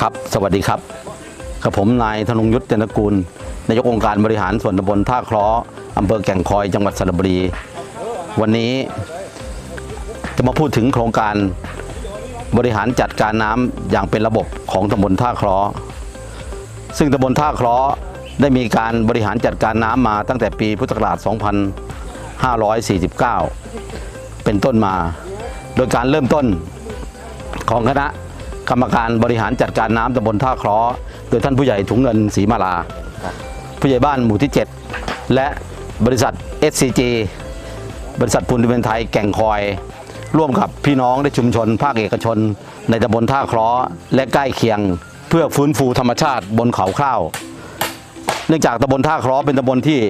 ครับ สวัสดีครับกับผมนายธนงยุทธเจนกูลนายกองค์การบริหารส่วนตำบลท่าคราะห์อำเภอแก่งคอยจังหวัดสระบุรี วันนี้จะมาพูดถึงโครงการบริหารจัดการน้ำอย่างเป็นระบบของตำบลท่าคราะห์ซึ่งตำบลท่าคราะห์ได้มีการบริหารจัดการน้ำมาตั้งแต่ปีพุทธศักราช 2549 เป็นต้นมา โดยการเริ่มต้นของคณะ กรรมการบริหารจัดการน้ำตำบลท่าเคราะห์โดยท่านผู้ใหญ่ถุงเงินศรีมาลา ผู้ใหญ่บ้านหมู่ที่ 7 และบริษัท SCG บริษัทปูนซีเมนต์ไทยแก่งคอย ร่วมกับพี่น้องในชุมชน ภาคเอกชน ในตำบลท่าเคราะห์และใกล้เคียง เพื่อฟื้นฟูธรรมชาติบนเขาข้าว เนื่องจากตำบลท่าเคราะห์เป็นตำบลที่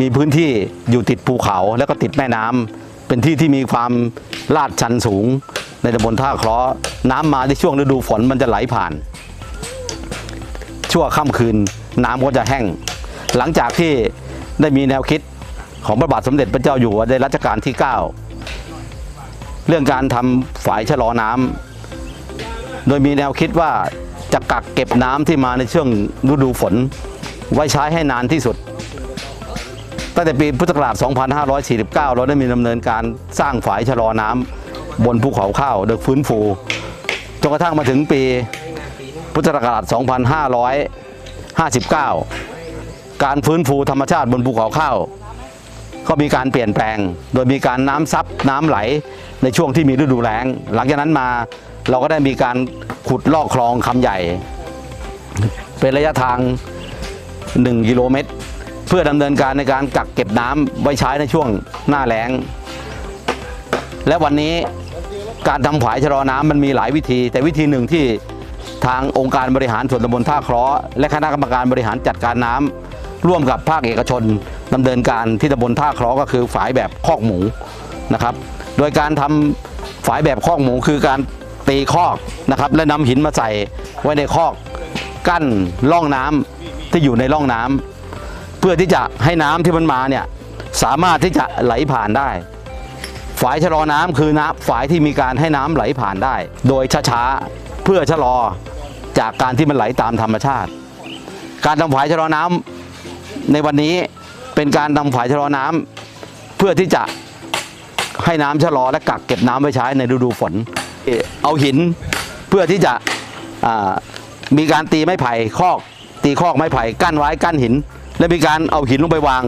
มีพื้นที่อยู่ติดภูเขาแล้วก็ติดแม่น้ำเป็นที่ที่มีความลาดชันสูง ในตำบลท่าคราะห์น้ำมาในช่วงฤดูฝนมันจะไหลผ่าน ชั่วค่ำคืนน้ำก็จะแห้ง หลังจากที่ได้มีแนวคิดของพระบาทสมเด็จพระเจ้าอยู่หัวในรัชกาลที่ 9 เรื่องการทำฝายชะลอน้ำโดยมีแนวคิดว่าจะกักเก็บน้ำที่มาในช่วงฤดูฝน ไว้ใช้ให้นานที่สุด ตั้งแต่ปีพุทธศักราช 2549 เราได้มีดำเนินการสร้างฝายชะลอน้ำ บนภูเขาข้าวโดยฟื้นฟูจนกระทั่งมาถึงปีพุทธศักราช 2559 การฟื้นฟูธรรมชาติบนภูเขาข้าว ก็มีการเปลี่ยนแปลง โดยมีการน้ำซับน้ำไหลในช่วงที่มีฤดูแล้ง หลังจากนั้นมาเราก็ได้มีการขุดลอกคลองคำใหญ่ เป็นระยะทาง 1 กิโลเมตร เพื่อดำเนินการในการกักเก็บน้ำไว้ใช้ในช่วงหน้าแล้ง และวันนี้ การทำฝายชะลอน้ำมันมีหลายวิธี แต่วิธีหนึ่งที่ทางองค์การบริหารส่วนตำบลท่าเคราะห์และคณะกรรมการบริหารจัดการน้ำร่วมกับภาคเอกชนดำเนินการที่ตำบลท่าเคราะห์ก็คือฝายแบบคอกหมูนะครับ โดยการทำฝายแบบคอกหมูคือการตีคอกนะครับ และนำหินมาใส่ไว้ในคอกกั้นร่องน้ำที่อยู่ในร่องน้ำเพื่อที่จะให้น้ำที่มันมาเนี่ยสามารถที่จะไหลผ่านได้ ฝายชะลอน้ำคือน้ำฝายที่มีการให้น้ำไหลผ่านได้ โดยช้าๆเพื่อชะลอจากการที่มันไหลตามธรรมชาติ การทำฝายชะลอน้ำในวันนี้เป็นการทำฝายชะลอน้ำเพื่อที่จะให้น้ำชะลอและกักเก็บน้ำไว้ใช้ในฤดูฝน เอาหินเพื่อที่จะมีการตีไม้ไผ่คอก ตีคอกไม้ไผ่กั้นไว้กั้นหิน และมีการเอาหินลงไปวาง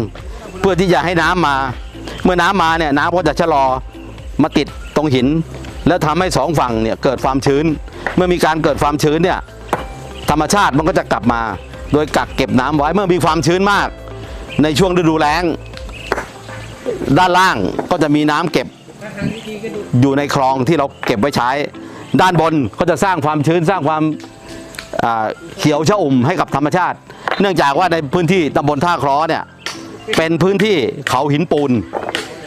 เพื่อที่จะให้น้ำมา เมื่อน้ำมาเนี่ยน้ำก็จะชะลอมาติดตรงหิน แล้วทำให้สองฝั่งเนี่ยเกิดความชื้น เมื่อมีการเกิดความชื้นเนี่ยธรรมชาติมันก็จะกลับมา โดยกักเก็บน้ำไว้เมื่อมีความชื้นมาก ในช่วงฤดูแล้ง ด้านล่างก็จะมีน้ำเก็บอยู่ในคลองที่เราเก็บไว้ใช้ ด้านบนก็จะสร้างความชื้นสร้างความเขียวชะอุ่มให้กับธรรมชาติ เนื่องจากว่าในพื้นที่ตำบลท่าคราะห์เนี่ยเป็นพื้นที่เขาหินปูน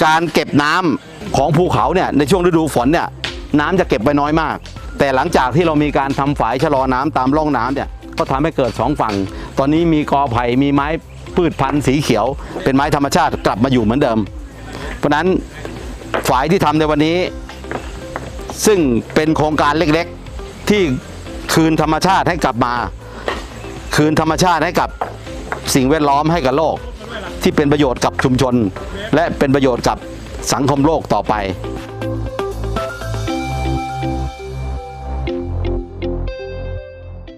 การเก็บน้ำของภูเขาเนี่ยในช่วงฤดูฝนเนี่ยน้ำจะเก็บไว้น้อยมาก แต่หลังจากที่เรามีการทำฝายชะลอน้ำตามร่องน้ำเนี่ยก็ทำให้เกิดสองฝั่ง ตอนนี้มีกอไผ่มีไม้พืชพันธุ์สีเขียว เป็นไม้ธรรมชาติกลับมาอยู่เหมือนเดิม เพราะฉะนั้นฝายที่ทำในวันนี้ ซึ่งเป็นโครงการเล็กๆ ที่คืนธรรมชาติให้กลับมา คืนธรรมชาติให้กับสิ่งแวดล้อมให้กับโลก ที่เป็นประโยชน์กับชุมชน และเป็นประโยชน์กับสังคมโลกต่อไป